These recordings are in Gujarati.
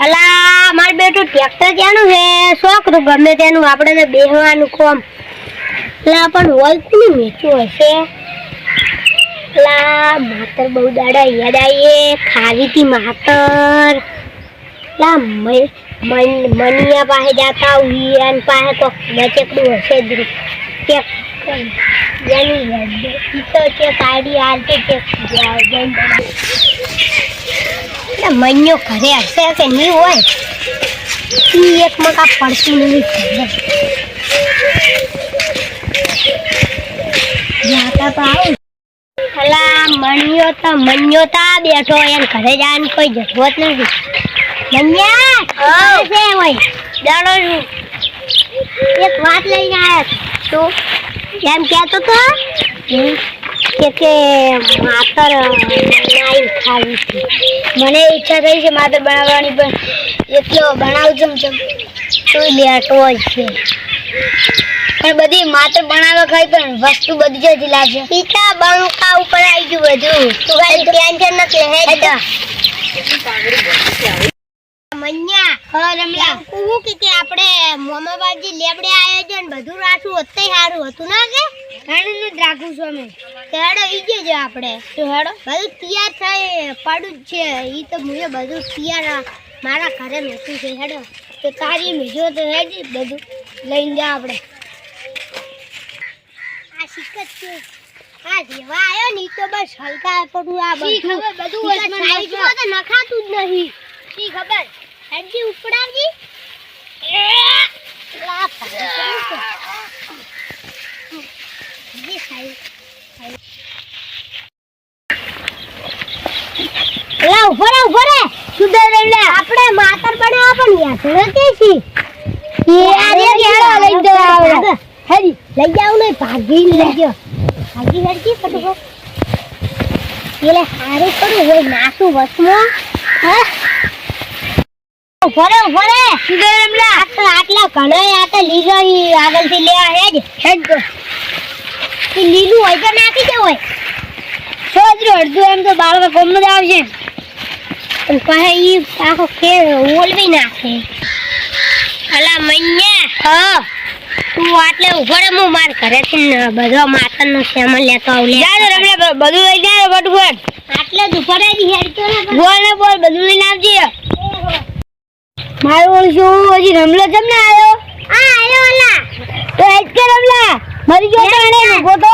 અલા, માર બેટું ટ્રેક્ટર ક્યાંનું છે? છોકરું ગમે તેનું આપણે બેહવાનું કોમ. અલા, પણ વળતું મીઠું હશે. અલા, માતર બહુ દાડા યાદ આવીએ ખાવી હતી માતર મન- મનિયા પાસે જાતા ઉયાન પાસે કોક બચકડું હશે જ રે. કે જેની તો છે કાઢી હાલતી છે એટલે મન્યો ઘરે હશે કે નહીં હોય? એ એક મકા પડતી નહીં જાતા તો આવું. અલા મણ્યો તો મન્યો તા બેઠો એને ઘરે જવાની કોઈ જરૂરત નથી. મન્યા છે હોય છું. એક વાત લઈને આવ્યા છું. એમ કહેતો તો કે કે માતર બનાવી ખાવી છે. મને ઈચ્છા થઈ છે માતર બનાવવાની પણ એટલો બનાવજો ને તો બેઠો જ છે. પણ બધી માત્ર બનાવવા ખાઈ પણ વસ્તુ બધી જ લાગશે પિતા બંકા ઉપર આવી ગયું બધું. તું ખાલી ટેન્શન નથી લે મન્યા હવે રમલા કહું કે કે આપણે મોમાબાજી લેબડે આયો છે ને બધું રાખ્યું અત્યારે સારું હતું ના કે? હેડું ને રાખું છું અમે હેડો ઈ જ જો આપણે. તો હેડો. બધું તૈયાર થાય પડું જ છે. ઈ તો મુએ બધું તૈયાર મારા ઘરે નથી છે હેડો. તો તારી મીજો તો હેડી બધું લઈને જા આપણે. આ શીખત છે. આ જેવા આયો ને તો બસ હલકા પડું આ બધું. બધું નખાતું જ નહીં. શી ખબર? હેડજી ઉપડાવજી લા ઊભો રે ઊભો રે સુધર લે. આપણે માતર બનાવવા પણ યાદ નથી છી? યાર યાર લઈ દો આવડે હરી લઈ જાવ ને ભાગી લઈ ગયો ભાગી હેડજી ફટકો એટલે સારું કરું હોય નાસું વસમો. ભરે ફરે. સુધર રમલા આટલા આટલા ઘણા આ તો લીલો ઈ આગળથી લેવા જ હેડ તો લીલું હોય તો નાખી દે હોય. સોજરો અડધું એમ તો બાળકા કોમ જ આવશે પણ કહે ઈ આખો કે ઓલવી નાખે. અલા મન્યા હા. તું આટલે ઊભો રે હું માર ઘરે થી બધો માતરનો સામાન લેતો આવું લે. જા રમલા બધું લઈ જા ફટફટ. આટલે જ ઊભો રે જી હેડ તો બોલ ને બોલ બધું લઈને આવજે. મારું ઓળશું હજી રમલો કેમ ના આવ્યો આ આવ્યો ઓલા. તો એજ કે રમલા? મરી ગયો તાણે ઊભો તો?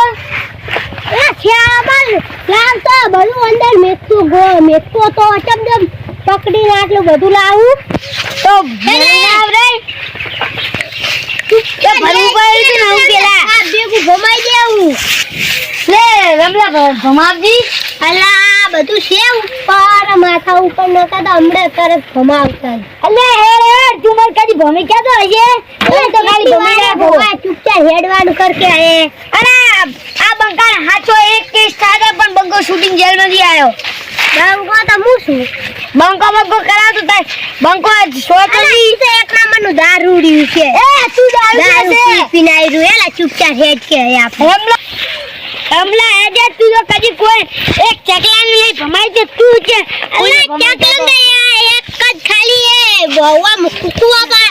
એ શ્યામલ લાવ તો બધું અંદર મેકતું ગો મેકતો તો ચમચમ પકડીને આટલું બધું લાવું? તો ભલાવ રે તો ભલું પડ્યું તું ને હું પેલા. આ ભેગું ભમાઈ દેવું. લે રમલા ભમાવજી અલા બધું છે ઉપર. માથા ઉપર નતા તો હમણે તરત ભમાવતા અલે હેડ મને કદી ભમી કે તો હશે તું તો ખાલી ભમી રાખો ચૂપચાપ હેડવાનું કર કે એ. અરે આ બંકા હાચો એક કેસ થાય પણ બંકો શૂટિંગ જેલમાંથી આવ્યો બંકો તો હું શું? બંકો બંકો કરાવતો થાય બંકો નથી તો એક નંબરનું દારૂડિયું છે. એ તું દારૂ પીનાઈ પીને આવ્યું એલા ચૂપચાપ હેડ કે આપણે. કમલા હેડે તું તો કદી કોઈ એક ચકલા ને લઈ ભમાઈ દે તું છે અલા ચકલા ને એક જ ખાલી એ બહુવા મુકુવા પા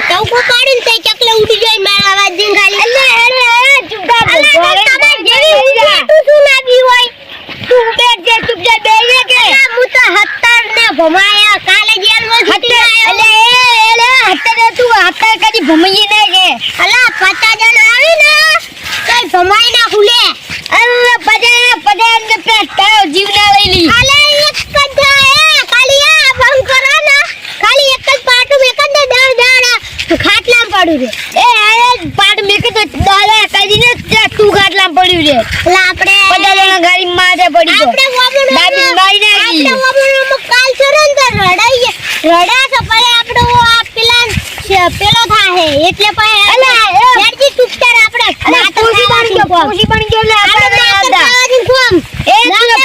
ટોકો પાડીને તે ચકલા ઉડી જાય મારા અવાજ દિન ખાલી અલા હેડે હેડે ચૂપચાપ અલા તમે જેવી તું શું લાગી હોય તું બેઠ જે ચૂપચાપ બેહી કે હું તો હત્તર ને ભમાયા કાલે જેલમાં છૂટી આવ્યો અલે એ એલે હત્તર તું હત્તર કદી ભમાઈ ને કે અલા પચાસ જણ આવી ને કઈ ભમાઈ ના ખુલે અરે પજાના પજાન ને પેટ તારો જીવ ના લઈ લી અલે એક જ એ ખાલી આ ભંગ કરો ને ખાલી એક જ પાટું એક જ દાળ દાળ ખાટલા પડ્યું રે એ એ પાટ મેકે તો દાડા કાઢી ને ત્યાં તું ખાટલા પડ્યું રે એટલે આપણે પજાના ગાડી માથે પડી ગયો આપણે દાબી મારી નાખી આપણે વાબુનો કાલ ચરો ને તો રડાઈ રડા તો પરે આપણો આ પેલા છે, પેલો થાહે એટલે પછી અલા શેરજી ચૂપચાપ આપણે પોસી બની ગયો પોસી બની ગયો એટલે આપણે આવતા એ તું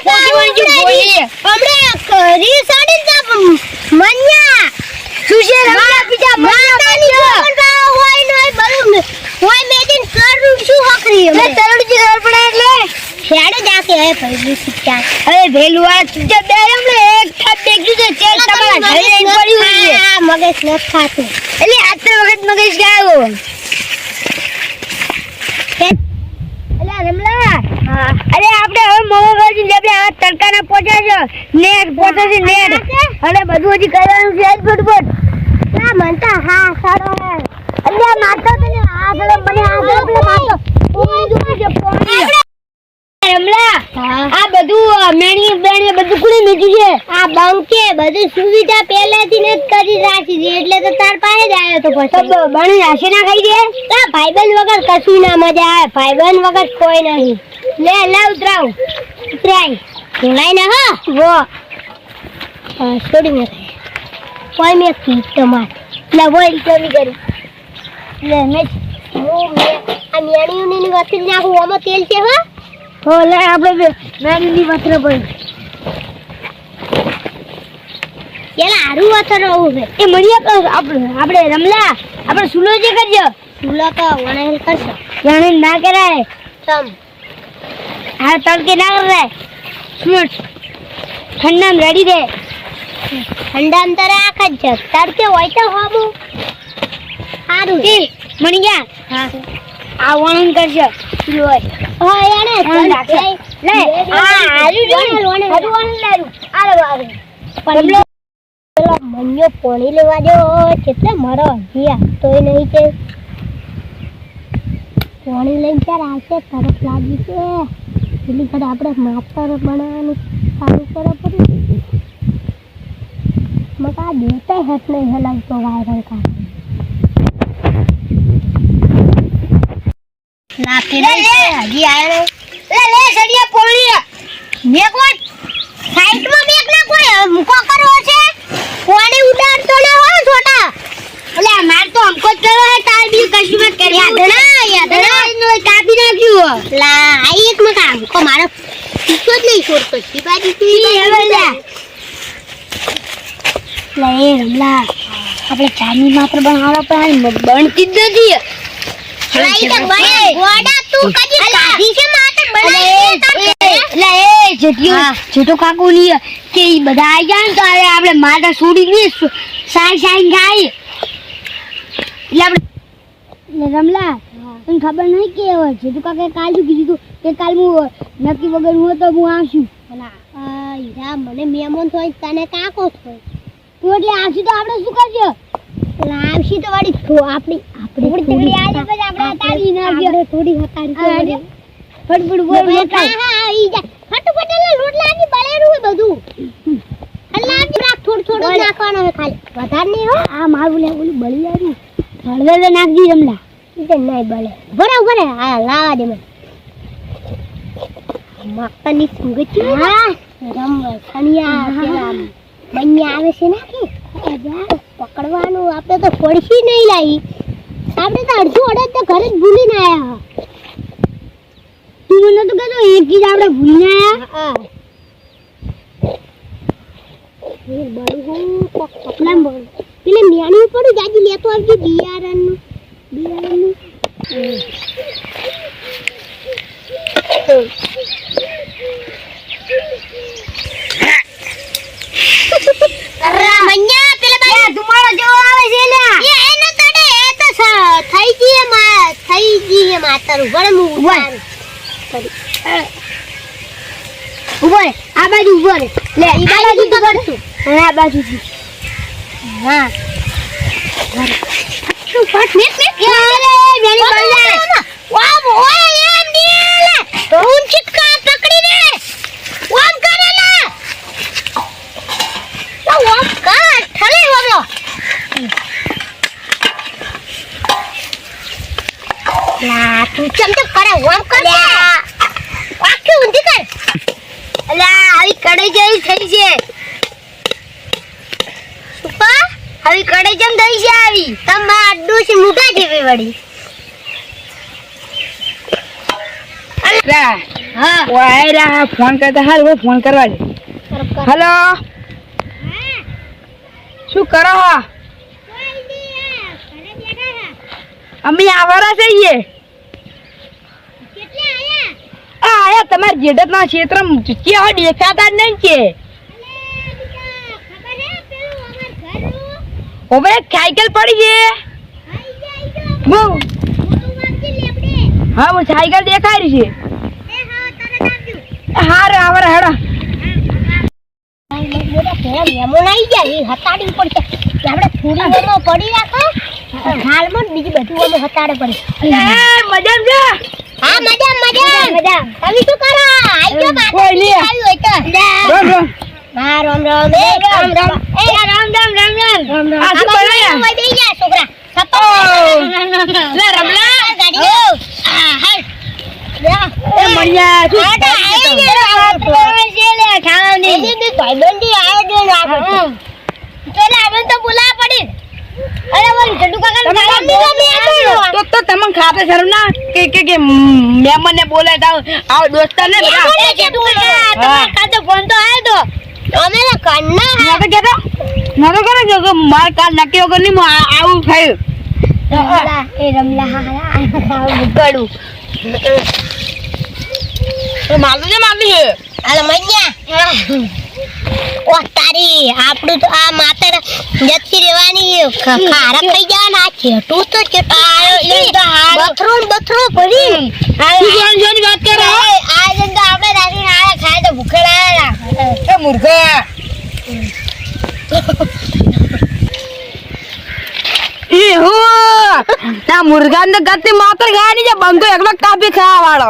પોસી બની ગયો બોલી. આપણે રી સાડી તા મન્યા. સુજે રમતા બીજા માતાની ખબર હોય ને બરું હોય મેદિન કરું શું હકરી લે તરડજી ખબર એટલે હેડે જાકે એ ભાઈ શીખ્યા અરે ભેલું આ જે બે હમણે એક થાપ દેખ્યું છે ચેલ તમારા ઘરે રહીને પડ્યું છે આ મગજ ન ખાતું એટલે આજ વખત મગજ ગાયો અલા રમલા અરે આપણે હવે મોબાઈલ જે આપણે આ તડકાના છે નેટ પહોંચે છે નેટ અને બધું હજી કરવાનું છે ફટફટ ના મનતા હા સારો હે અલ્યા મારતો તને આગળ મને આગળ પેલો મારતો પોણી જો છે પોણી આ બધું મેણી બેણી બધું કુણી મીઠું છે. આ બંકે બધી સુવિધા પહેલેથી ને કરી રાખી છે એટલે તો તાર પાસે જ આવ્યો તો પછી. બ- બની રાશે ના ખાઈ દે? તા ભાઈબંધ વગર કશું ના મજા આવે ભાઈબંધ વગર કોઈ નહીં. લે લે ઉતરાવ ઉતરાય. ઢોલાય ને હા. વો. છોડી મેં કોઈ મેં કીટ તમાર. લે વો ઇન્ટરવ્યુ કરી. લે મેં હું મેં આ મેણીઓની વસ્તુ નાખું આમાં તેલ છે હો? હો લે આપણે મેરીની વસ્ત્ર પડી પેલા હારું વસ્ત્ર રહું છે. એ મળી આપણે આપણે રમલા. આપણે સુલો જે કરજો. સુલો તો વણાયેલ કરશો. જાણે ના કરાય. તમ આ તડકે ના કરાય. સ્મૂટ ઠંડામ રેડી દે ઠંડા તારે આખા જ તડકે હોય તો હોબું સારું મણી ગયા. હા. આ વણન લોય હા એને. લે આ હારું જો ને? લોણે હારું વણન લારું આરે બારે પણ પેલો મન્યો પોણી લેવા દો. કેટલે મારો હજી તોય નહીં કે પોણી લઈને ત્યારે આવશે? તરફ લાગી છે. પેલી ઘડી આપણે માસ્ટર બનાવવાનું ચાલુ કરવા પડ્યું. મકા આ દેતા હેત નહીં હલાવતો વાયરલ કા નાખી લે, લે. હજી આવ્યો લે લે સડિયા પોણી મેં કોઈ સાઈડમાં મેક ના કોઈ મૂકો કરવો છે કોને ઉડાડતો ના હોય છોટા. અલે માર તો હમકો જ કરો હે તાર બી કશું મત કરી યાદના યાદના નો કાપી નાખ્યું લા આ એક માં કામ કો મારો પીછો જ નહીં છોડતો શિવાજી તું હવે લે. લે રમલા. આપણે ચાની માત્ર બનાવવા પણ બનતી જ નથી. એટલે કાકુ ની કે ઈ બધા આવી જાય ને તો હવે આપણે માતા છોડી ની સાઈ સાઈ ખાઈ એટલે આપણે રમલા તને ખબર નહીં કે હવે કાકે કાલ શું કીધું કે કાલ હું નક્કી વગર હું તો હું આવશું હીરા મને મેમોન થોય તને કાકો થોય તું એટલે આવશું તો આપણે શું કરજો લાવશી તો વાળી આપણી આપણી થોડી પછી. આપણે થોડી હટાડી ફટફટ બોલ હા હા ઈ જા. ફટાફટ એટલે રોટલાની બળેરું હોય બધું. હલાજી રાખ થોડું થોડું બોલ. હોય ખાલી. વધારે નહીં હો. આ મારું લે ઓલું બળી આવ્યું હળવે તો નાખજી રમલા ઈ તો નહીં બળે. ભરે ભરે હા લાવા દે મને. મક્કાની સુગતી હા. રમ ખણિયા પેલા બન્યા આવે છે ને? પકડવાનું. આપણે તો પડશી નહીં લાવી. આપણે તો અડધું અડધ તો ઘરે જ ભૂલીને આયા તું મને તો કહેતો એક ચીજ આપણે ભૂલીને આવ્યા પેલે મેણી પડું જાજી લેતો આવજો બિયારણનું બિયારણનું મન્યા પેલા બાઈ ધુમાડો જેવો આવે છે લ્યા એ એને તડે એ તો સ- થઈ ગઈ માં થઈ હું ઊભા. ઊભો રે આ બાજુ ઊભો રે લે ઈ બાજુ બાજુ તો તો કરશું. અને આ બાજુથી હા. શું ફટ મેક મેક લે મેરી બળી જાય ઓય એમ નીલે હું ચિટકા પકડી દે. વામ કરે લે. તો કર ઠલે લા તું ચમ ચમ કરે વામ કર આખી ઊંધી કર અલ્યા આવી કડાઈ જેવી થઈ છે સુપા આવી કડાઈ જેમ થઈ છે આવી તમાર અડ્ડું છે મુઢા જેવી વળી હા વાયરા ફોન કરતા હાલ હું ફોન કરવા દે હેલો શું કરો હા અમે આવવાના છીએ આયા તમારા ક્ષેત્ર ક્ષેત્રમાં હોય દેખાતા જ નહીં કે. હવે સાયકલ પડી છે. હા હું સાયકલ દેખાય રહી છે. હાર આવરે હેડો. મહેમાન આવી જાય એ હતાડી પડશે આપણે થોડી વારમાં પડી રાખો. હાલમાં બીજી બધું વારમાં હતાડે પડે. એ મજામ છે? હા મજા મજા મજા તમે શું કરો? આઈ ગયો કોઈ નહીં. આવ્યો હોય તો રામ રામ. હા રામ રામ. એ રામ રામ એ રામ રામ રામ રામ. આ શું બનાયા? મય બેહી જા છોકરા. સપો લે રમલા. ગાડીઓ. હા હાલ. એ મણિયા શું આ તો આઈ ગયો આ તો છે લે ભાઈબંધી આયો જો ના આપણે તો. બોલાવા પડી. અરે બોલ જડુ કાકા તમે મમ્મી મમ્મી તો તો તમને ખાતે શરમ ના કે કે કે મહેમાન ને બોલાય તો આવો દોસ્તાર ને બધા હા. ફોન તો આવ્યો તો. અમે તો કન્ના ના તો કહેતો? ના તો કરે કે માર કાલ નક્કી વગરની આવું થયું. રમલા એ રમલા હા હા ગડું તો માલું છે છે. હાલો મૈયા ઓ તારી આપણું તો આ માતર જતી રહેવાની. ખારા ખાઈ જવાના આ છેટું તો છેટું બથરો બથરું બથરો ભરી. તું જોન વાત કરે? આ જન તો આપણે રાખીને આયા ખાય તો ભૂખેડા એ મૂર્ખા. એ હો. ના મુર્ગા ને ગતિ માત્ર ગાની છે બંધો એકલો કાપી ખાવા વાળો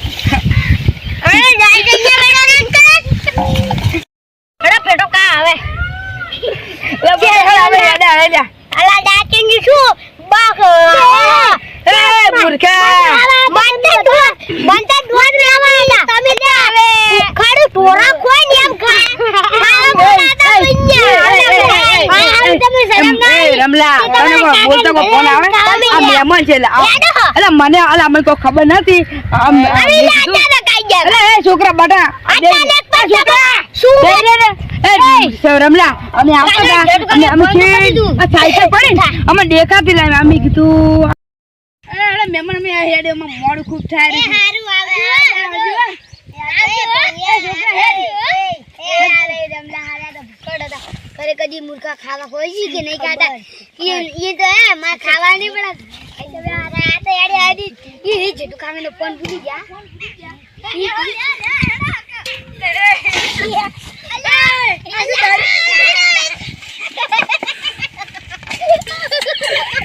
લે બોલ હવે હેડે હેડે એ મૂર્ખા એ રમલા તને કોઈ બોલતો કો ફોન આવે? આ મહેમાન છે એટલે મને અલા મને કોઈ ખબર નથી. અરે એ છોકરા બટા છોકરા અમે દેખાતી લાવી અમે કીધું અરે અરે અમે આ હેડે મોડું ખૂબ થાય રે. કદી મૂર્ખા ખાવા હોય છે કે નહીં ખાતા? ये तो है मां खावा नहीं पड़ा ऐसे में आ रहा है तो यार यार ये ये जेटू खाने में फोन भूल गया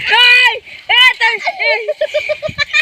Hey! Hey!